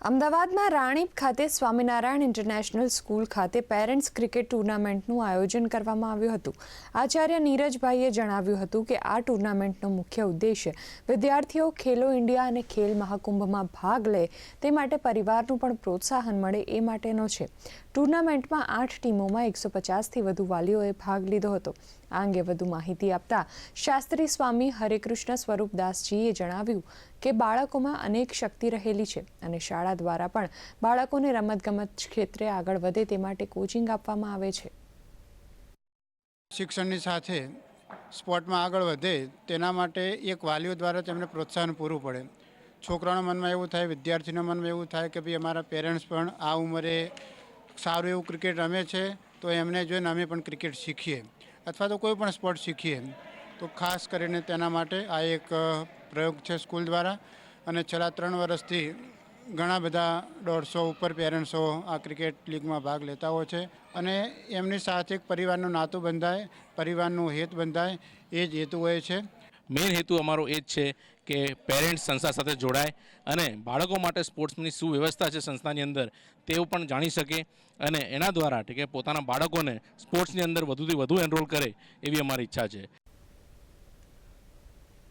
અમદાવાદમાં રાણીપ ખાતે Swaminarayan international school ખાતે પેરેન્ટ્સ ક્રિકેટ ટુર્નામેન્ટનું આયોજન કરવામાં આવ્યું હતું. આચાર્ય નીરજભાઈએ જણાવ્યું હતું કે આ ટુર્નામેન્ટનો મુખ્ય ઉદ્દેશ્ય વિદ્યાર્થીઓ ખેલો ઇન્ડિયા અને ખેલ મહાકુંભમાં ભાગ લે તે માટે પરિવારનું પણ પ્રોત્સાહન મળે એ માટેનો છે. ટુર્નામેન્ટમાં આઠ ટીમોમાં એકસો પચાસથી વધુ વાલીઓએ ભાગ લીધો હતો. આ અંગે વધુ માહિતી આપતા શાસ્ત્રી સ્વામી હરેકૃષ્ણ સ્વરૂપદાસજીએ જણાવ્યું કે બાળકોમાં અનેક શક્તિ રહેલી છે અને શાળા દ્વારા પણ બાળકોને રમતગમત ક્ષેત્રે આગળ વધે તે માટે કોચિંગ આપવામાં આવે છે. શિક્ષણની સાથે સ્પોર્ટમાં આગળ વધે તેના માટે એક વાલીઓ દ્વારા તેમને પ્રોત્સાહન પૂરું પડે. છોકરાઓના મનમાં એવું થાય, વિદ્યાર્થીના મનમાં એવું થાય કે ભાઈ અમારા પેરેન્ટ્સ પણ આ ઉંમરે સારું એવું ક્રિકેટ રમે છે, તો એમને જોઈને અમે પણ ક્રિકેટ શીખીએ. અથવા તો કોઈ પણ સ્પોર્ટ શીખીએ. તો ખાસ કરીને તેના માટે આ એક પ્રયોગ છે સ્કૂલ દ્વારા. અને છેલ્લા ત્રણ વર્ષથી ઘણા બધા દોઢસો ઉપર પેરેન્ટ્સો આ ક્રિકેટ લીગમાં ભાગ લેતા હોય છે અને એમની સાથે એક પરિવારનું નાતું બંધાય, પરિવારનું હેત બંધાય, એ જ હેતુ હોય છે. મેઇન હેતુ અમારો એ જ છે કે પેરેન્ટ્સ સંસ્થા સાથે જોડાય અને બાળકો માટે સ્પોર્ટ્સની શું વ્યવસ્થા છે સંસ્થાની અંદર, તેઓ પણ જાણી શકે અને એના દ્વારા કે પોતાના બાળકોને સ્પોર્ટ્સની અંદર વધુથી વધુ એનરોલ કરે એવી અમારી ઈચ્છા છે.